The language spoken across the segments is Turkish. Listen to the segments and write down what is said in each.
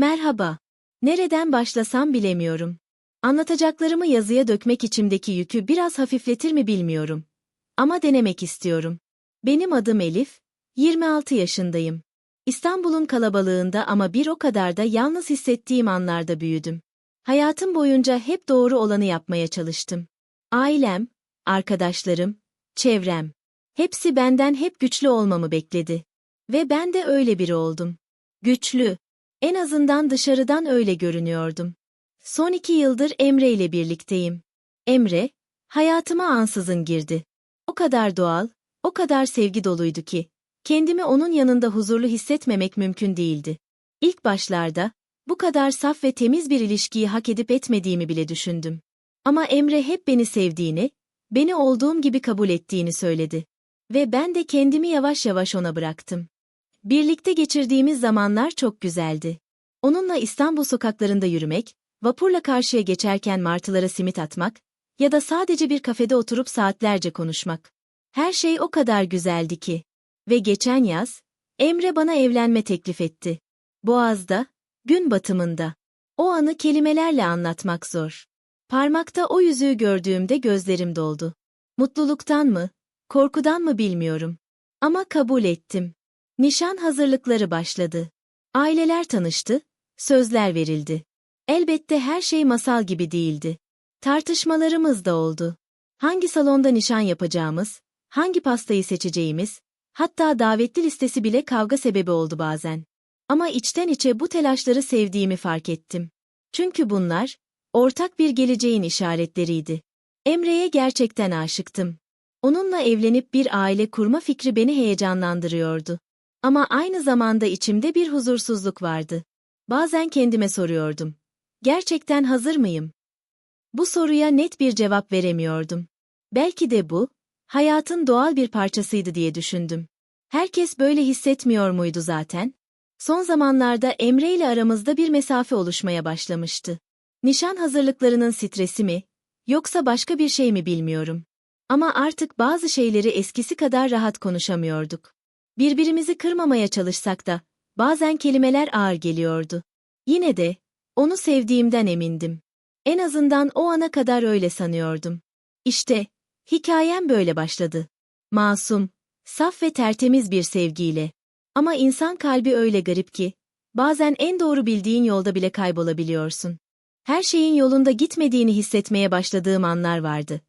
Merhaba. Nereden başlasam bilemiyorum. Anlatacaklarımı yazıya dökmek içimdeki yükü biraz hafifletir mi bilmiyorum. Ama denemek istiyorum. Benim adım Elif, 26 yaşındayım. İstanbul'un kalabalığında ama bir o kadar da yalnız hissettiğim anlarda büyüdüm. Hayatım boyunca hep doğru olanı yapmaya çalıştım. Ailem, arkadaşlarım, çevrem. Hepsi benden hep güçlü olmamı bekledi. Ve ben de öyle biri oldum. Güçlü. En azından dışarıdan öyle görünüyordum. Son iki yıldır Emre ile birlikteyim. Emre, hayatıma ansızın girdi. O kadar doğal, o kadar sevgi doluydu ki, kendimi onun yanında huzurlu hissetmemek mümkün değildi. İlk başlarda, bu kadar saf ve temiz bir ilişkiyi hak edip etmediğimi bile düşündüm. Ama Emre hep beni sevdiğini, beni olduğum gibi kabul ettiğini söyledi. Ve ben de kendimi yavaş yavaş ona bıraktım. Birlikte geçirdiğimiz zamanlar çok güzeldi. Onunla İstanbul sokaklarında yürümek, vapurla karşıya geçerken martılara simit atmak ya da sadece bir kafede oturup saatlerce konuşmak. Her şey o kadar güzeldi ki. Ve geçen yaz, Emre bana evlenme teklif etti. Boğaz'da, gün batımında. O anı kelimelerle anlatmak zor. Parmakta o yüzüğü gördüğümde gözlerim doldu. Mutluluktan mı, korkudan mı bilmiyorum. Ama kabul ettim. Nişan hazırlıkları başladı. Aileler tanıştı, sözler verildi. Elbette her şey masal gibi değildi. Tartışmalarımız da oldu. Hangi salonda nişan yapacağımız, hangi pastayı seçeceğimiz, hatta davetli listesi bile kavga sebebi oldu bazen. Ama içten içe bu telaşları sevdiğimi fark ettim. Çünkü bunlar, ortak bir geleceğin işaretleriydi. Emre'ye gerçekten aşıktım. Onunla evlenip bir aile kurma fikri beni heyecanlandırıyordu. Ama aynı zamanda içimde bir huzursuzluk vardı. Bazen kendime soruyordum. Gerçekten hazır mıyım? Bu soruya net bir cevap veremiyordum. Belki de bu, hayatın doğal bir parçasıydı diye düşündüm. Herkes böyle hissetmiyor muydu zaten? Son zamanlarda Emre ile aramızda bir mesafe oluşmaya başlamıştı. Nişan hazırlıklarının stresi mi, yoksa başka bir şey mi bilmiyorum. Ama artık bazı şeyleri eskisi kadar rahat konuşamıyorduk. Birbirimizi kırmamaya çalışsak da, bazen kelimeler ağır geliyordu. Yine de, onu sevdiğimden emindim. En azından o ana kadar öyle sanıyordum. İşte, hikayem böyle başladı. Masum, saf ve tertemiz bir sevgiyle. Ama insan kalbi öyle garip ki, bazen en doğru bildiğin yolda bile kaybolabiliyorsun. Her şeyin yolunda gitmediğini hissetmeye başladığım anlar vardı.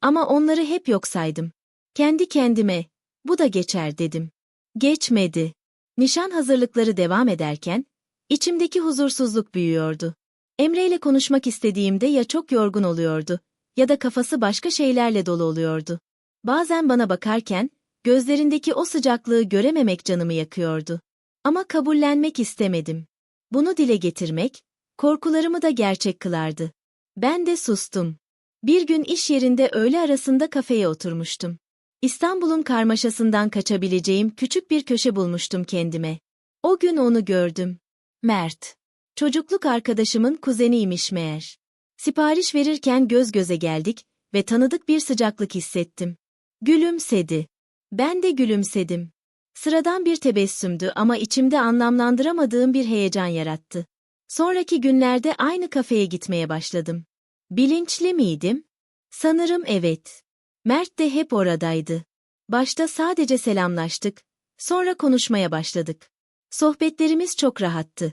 Ama onları hep yok saydım. Kendi kendime, bu da geçer dedim. Geçmedi. Nişan hazırlıkları devam ederken, içimdeki huzursuzluk büyüyordu. Emre ile konuşmak istediğimde ya çok yorgun oluyordu, ya da kafası başka şeylerle dolu oluyordu. Bazen bana bakarken, gözlerindeki o sıcaklığı görememek canımı yakıyordu. Ama kabullenmek istemedim. Bunu dile getirmek, korkularımı da gerçek kılardı. Ben de sustum. Bir gün iş yerinde öğle arasında kafeye oturmuştum. İstanbul'un karmaşasından kaçabileceğim küçük bir köşe bulmuştum kendime. O gün onu gördüm. Mert. Çocukluk arkadaşımın kuzeniymiş meğer. Sipariş verirken göz göze geldik ve tanıdık bir sıcaklık hissettim. Gülümsedi. Ben de gülümsedim. Sıradan bir tebessümdü ama içimde anlamlandıramadığım bir heyecan yarattı. Sonraki günlerde aynı kafeye gitmeye başladım. Bilinçli miydim? Sanırım evet. Mert de hep oradaydı. Başta sadece selamlaştık, sonra konuşmaya başladık. Sohbetlerimiz çok rahattı.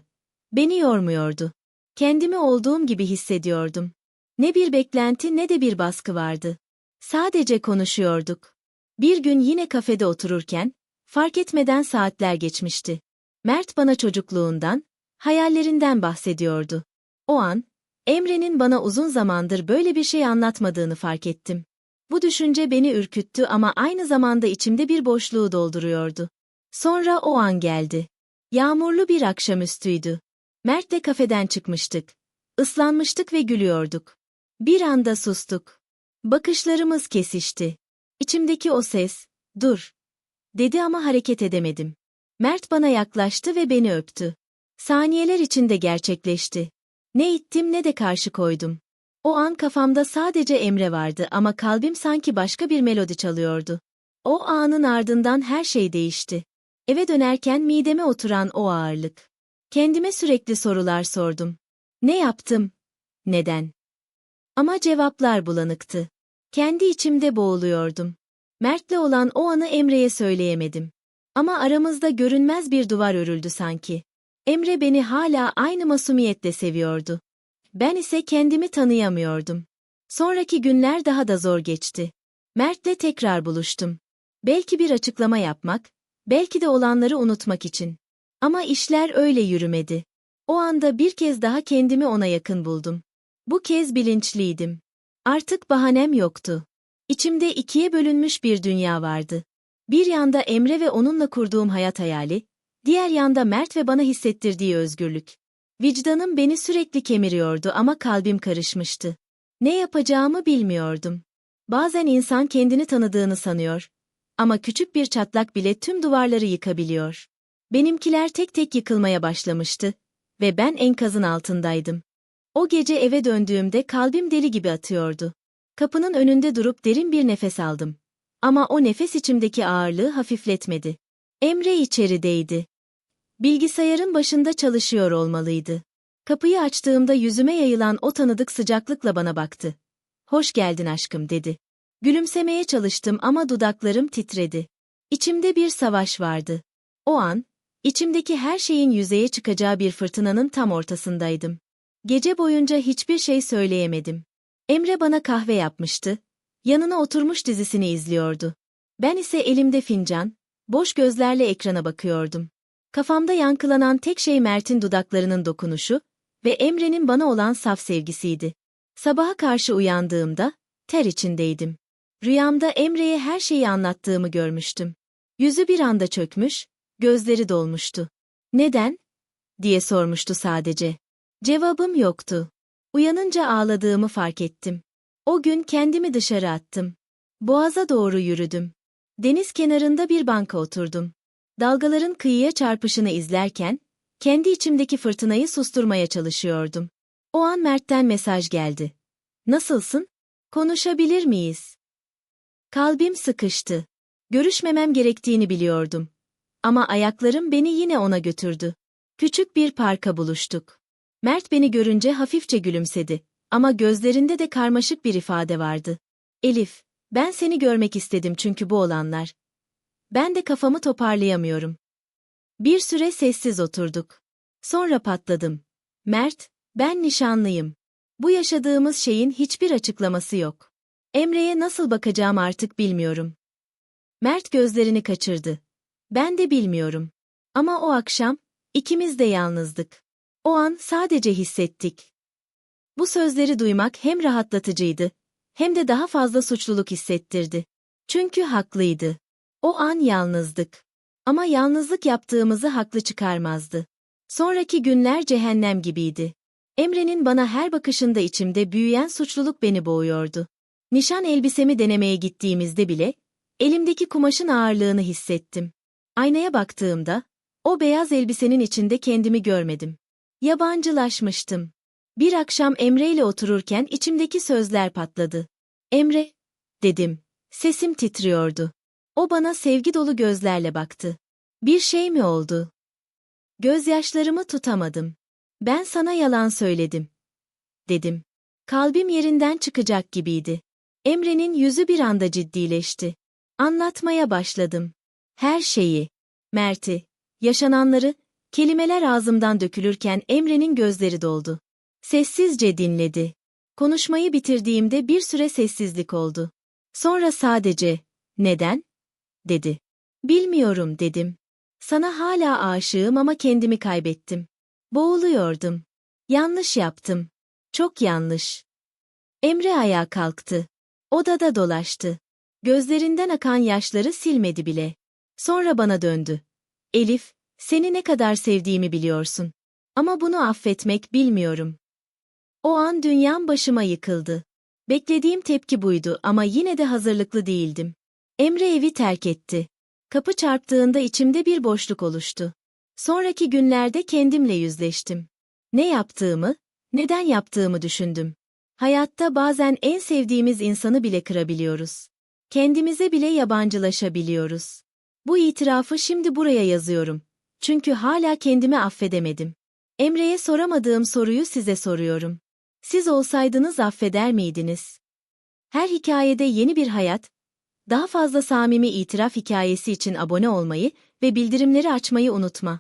Beni yormuyordu. Kendimi olduğum gibi hissediyordum. Ne bir beklenti ne de bir baskı vardı. Sadece konuşuyorduk. Bir gün yine kafede otururken, fark etmeden saatler geçmişti. Mert bana çocukluğundan, hayallerinden bahsediyordu. O an, Emre'nin bana uzun zamandır böyle bir şey anlatmadığını fark ettim. Bu düşünce beni ürküttü ama aynı zamanda içimde bir boşluğu dolduruyordu. Sonra o an geldi. Yağmurlu bir akşamüstüydü. Mert'le kafeden çıkmıştık. Islanmıştık ve gülüyorduk. Bir anda sustuk. Bakışlarımız kesişti. İçimdeki o ses, dur, dedi ama hareket edemedim. Mert bana yaklaştı ve beni öptü. Saniyeler içinde gerçekleşti. Ne ittim ne de karşı koydum. O an kafamda sadece Emre vardı ama kalbim sanki başka bir melodi çalıyordu. O anın ardından her şey değişti. Eve dönerken mideme oturan o ağırlık. Kendime sürekli sorular sordum. Ne yaptım? Neden? Ama cevaplar bulanıktı. Kendi içimde boğuluyordum. Mert'le olan o anı Emre'ye söyleyemedim. Ama aramızda görünmez bir duvar örüldü sanki. Emre beni hala aynı masumiyetle seviyordu. Ben ise kendimi tanıyamıyordum. Sonraki günler daha da zor geçti. Mert'le tekrar buluştum. Belki bir açıklama yapmak, belki de olanları unutmak için. Ama işler öyle yürümedi. O anda bir kez daha kendimi ona yakın buldum. Bu kez bilinçliydim. Artık bahanem yoktu. İçimde ikiye bölünmüş bir dünya vardı. Bir yanda Emre ve onunla kurduğum hayat hayali, diğer yanda Mert ve bana hissettirdiği özgürlük. Vicdanım beni sürekli kemiriyordu ama kalbim karışmıştı. Ne yapacağımı bilmiyordum. Bazen insan kendini tanıdığını sanıyor. Ama küçük bir çatlak bile tüm duvarları yıkabiliyor. Benimkiler tek tek yıkılmaya başlamıştı ve ben enkazın altındaydım. O gece eve döndüğümde kalbim deli gibi atıyordu. Kapının önünde durup derin bir nefes aldım. Ama o nefes içimdeki ağırlığı hafifletmedi. Emre içerideydi. Bilgisayarın başında çalışıyor olmalıydı. Kapıyı açtığımda yüzüme yayılan o tanıdık sıcaklıkla bana baktı. Hoş geldin aşkım dedi. Gülümsemeye çalıştım ama dudaklarım titredi. İçimde bir savaş vardı. O an, içimdeki her şeyin yüzeye çıkacağı bir fırtınanın tam ortasındaydım. Gece boyunca hiçbir şey söyleyemedim. Emre bana kahve yapmıştı. Yanına oturmuş dizisini izliyordu. Ben ise elimde fincan, boş gözlerle ekrana bakıyordum. Kafamda yankılanan tek şey Mert'in dudaklarının dokunuşu ve Emre'nin bana olan saf sevgisiydi. Sabaha karşı uyandığımda, ter içindeydim. Rüyamda Emre'ye her şeyi anlattığımı görmüştüm. Yüzü bir anda çökmüş, gözleri dolmuştu. Neden? diye sormuştu sadece. Cevabım yoktu. Uyanınca ağladığımı fark ettim. O gün kendimi dışarı attım. Boğaza doğru yürüdüm. Deniz kenarında bir banka oturdum. Dalgaların kıyıya çarpışını izlerken, kendi içimdeki fırtınayı susturmaya çalışıyordum. O an Mert'ten mesaj geldi. Nasılsın? Konuşabilir miyiz? Kalbim sıkıştı. Görüşmemem gerektiğini biliyordum. Ama ayaklarım beni yine ona götürdü. Küçük bir parka buluştuk. Mert beni görünce hafifçe gülümsedi. Ama gözlerinde de karmaşık bir ifade vardı. Elif, ben seni görmek istedim çünkü bu olanlar. Ben de kafamı toparlayamıyorum. Bir süre sessiz oturduk. Sonra patladım. Mert, ben nişanlıyım. Bu yaşadığımız şeyin hiçbir açıklaması yok. Emre'ye nasıl bakacağım artık bilmiyorum. Mert gözlerini kaçırdı. Ben de bilmiyorum. Ama o akşam, ikimiz de yalnızdık. O an sadece hissettik. Bu sözleri duymak hem rahatlatıcıydı, hem de daha fazla suçluluk hissettirdi. Çünkü haklıydı. O an yalnızdık. Ama yalnızlık yaptığımızı haklı çıkarmazdı. Sonraki günler cehennem gibiydi. Emre'nin bana her bakışında içimde büyüyen suçluluk beni boğuyordu. Nişan elbisemi denemeye gittiğimizde bile, elimdeki kumaşın ağırlığını hissettim. Aynaya baktığımda, o beyaz elbisenin içinde kendimi görmedim. Yabancılaşmıştım. Bir akşam Emre ile otururken içimdeki sözler patladı. Emre, dedim. Sesim titriyordu. O bana sevgi dolu gözlerle baktı. Bir şey mi oldu? Gözyaşlarımı tutamadım. Ben sana yalan söyledim. Dedim. Kalbim yerinden çıkacak gibiydi. Emre'nin yüzü bir anda ciddileşti. Anlatmaya başladım. Her şeyi. Mert'i, yaşananları, kelimeler ağzımdan dökülürken Emre'nin gözleri doldu. Sessizce dinledi. Konuşmayı bitirdiğimde bir süre sessizlik oldu. Sonra sadece, neden? Dedi. Bilmiyorum dedim. Sana hala aşığım ama kendimi kaybettim. Boğuluyordum. Yanlış yaptım. Çok yanlış. Emre ayağa kalktı. Odada dolaştı. Gözlerinden akan yaşları silmedi bile. Sonra bana döndü. Elif, seni ne kadar sevdiğimi biliyorsun. Ama bunu affetmek bilmiyorum. O an dünyam başıma yıkıldı. Beklediğim tepki buydu ama yine de hazırlıklı değildim. Emre evi terk etti. Kapı çarptığında içimde bir boşluk oluştu. Sonraki günlerde kendimle yüzleştim. Ne yaptığımı, neden yaptığımı düşündüm. Hayatta bazen en sevdiğimiz insanı bile kırabiliyoruz. Kendimize bile yabancılaşabiliyoruz. Bu itirafı şimdi buraya yazıyorum. Çünkü hala kendimi affedemedim. Emre'ye soramadığım soruyu size soruyorum. Siz olsaydınız affeder miydiniz? Her hikayede yeni bir hayat. Daha fazla samimi itiraf hikayesi için abone olmayı ve bildirimleri açmayı unutma.